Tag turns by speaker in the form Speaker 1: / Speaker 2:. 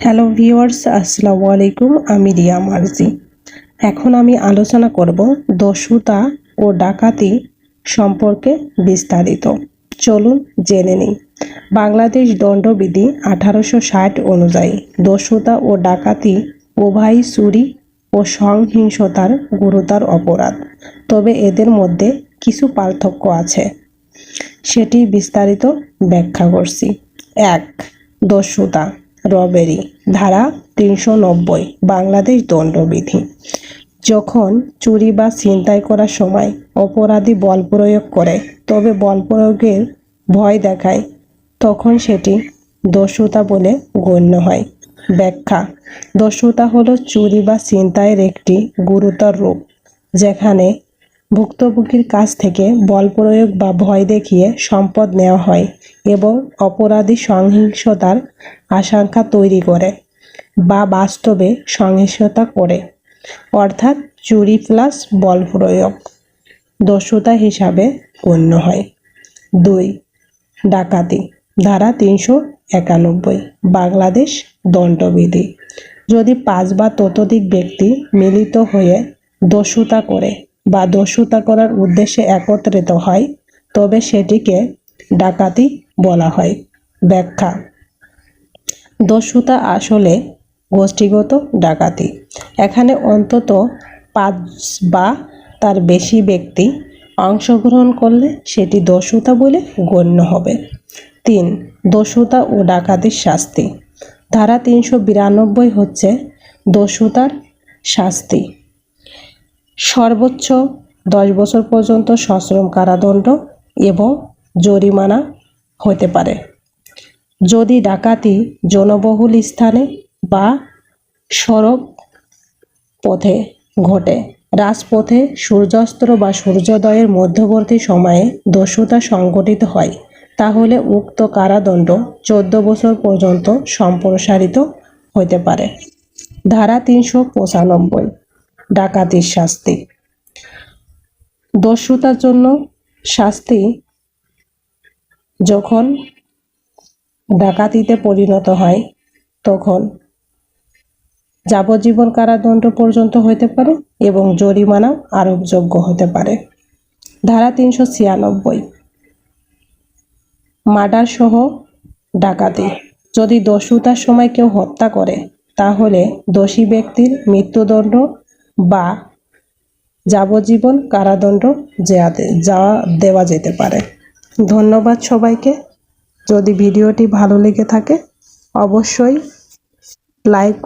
Speaker 1: Hello viewers আসসালামু আলাইকুম, আমি রিয়া মার্জি। এখন আমি আলোচনা করব দস্যুতা ও ডাকাতি সম্পর্কে বিস্তারিত। চলুন জেনে নিই। বাংলাদেশ দণ্ডবিধি আঠারোশো ষাট অনুযায়ী দস্যুতা ও ডাকাতি উভয় চুরি ও সংহিংসতার গুরুতর অপরাধ। তবে এদের মধ্যে কিছু পার্থক্য আছে। সেটি বিস্তারিত ব্যাখ্যা করছি। এক, দস্যুতা। রবেরি ধারা তিনশো নব্বই, বাংলাদেশ দণ্ডবিধি। যখন চুরি বা ছিনতাই করার সময় অপরাধী বল প্রয়োগ করে, তবে বল প্রয়োগের ভয় দেখায়, তখন সেটি দস্যুতা বলে গণ্য হয়। ব্যাখ্যা, দস্যুতা হলো চুরি বা ছিনতাইয়ের একটি গুরুতর রূপ, যেখানে ভুক্তভোগীর কাছ থেকে বল প্রয়োগ বা ভয় দেখিয়ে সম্পদ নেওয়া হয় এবং অপরাধী সহিংসতার আশঙ্কা তৈরি করে বা বাস্তবে সহিংসতা করে। অর্থাৎ চুরি প্লাস বল প্রয়োগ। দস্যুতা হিসাবে গণ্য হয়। দুই, ডাকাতি। ধারা তিনশো একানব্বই, বাংলাদেশ দণ্ডবিধি। যদি পাঁচ বা ততোধিক ব্যক্তি মিলিত হয়ে দস্যুতা করে বা দস্যুতা করার উদ্দেশ্যে একত্রিত হয়, তবে সেটিকে ডাকাতি বলা হয়। ব্যাখ্যা, দস্যুতা আসলে গোষ্ঠীগত ডাকাতি। এখানে অন্তত পাঁচ বা তার বেশি ব্যক্তি অংশগ্রহণ করলে সেটি দস্যুতা বলে গণ্য হবে। তিন, দস্যুতা ও ডাকাতির শাস্তি। ধারা তিনশো বিরানব্বই হচ্ছে দস্যুতার শাস্তি। সর্বোচ্চ দশ বছর পর্যন্ত সশ্রম কারাদণ্ড এবং জরিমানা হতে পারে। যদি ডাকাতি জনবহুল স্থানে বা সড়ক পথে ঘটে, রাজপথে সূর্যাস্ত বা সূর্যোদয়ের মধ্যবর্তী সময়ে দস্যুতা সংঘটিত হয়, তাহলে উক্ত কারাদণ্ড চোদ্দ বছর পর্যন্ত সম্প্রসারিত হতে পারে। ধারা তিনশো পঁচানব্বই ডাকাতির শাস্তি। দস্যুতার জন্য শাস্তি যখন ডাকাতিতে পরিণত হয়, তখন যাবজ্জীবন কারাদণ্ড পর্যন্ত হতে পারে এবং জরিমানা আরোপযোগ্য হতে পারে। ধারা তিনশো ছিয়ানব্বই। মার্ডার সহ ডাকাতি। যদি দস্যুতার সময় কেউ হত্যা করে, তাহলে দোষী ব্যক্তির মৃত্যুদণ্ড বা যাবজ্জীবন কারাদণ্ড যাওয়া দেওয়া যেতে পারে। ধন্যবাদ সবাইকে। যদি ভিডিওটি ভালো লেগে থাকে, অবশ্যই লাইক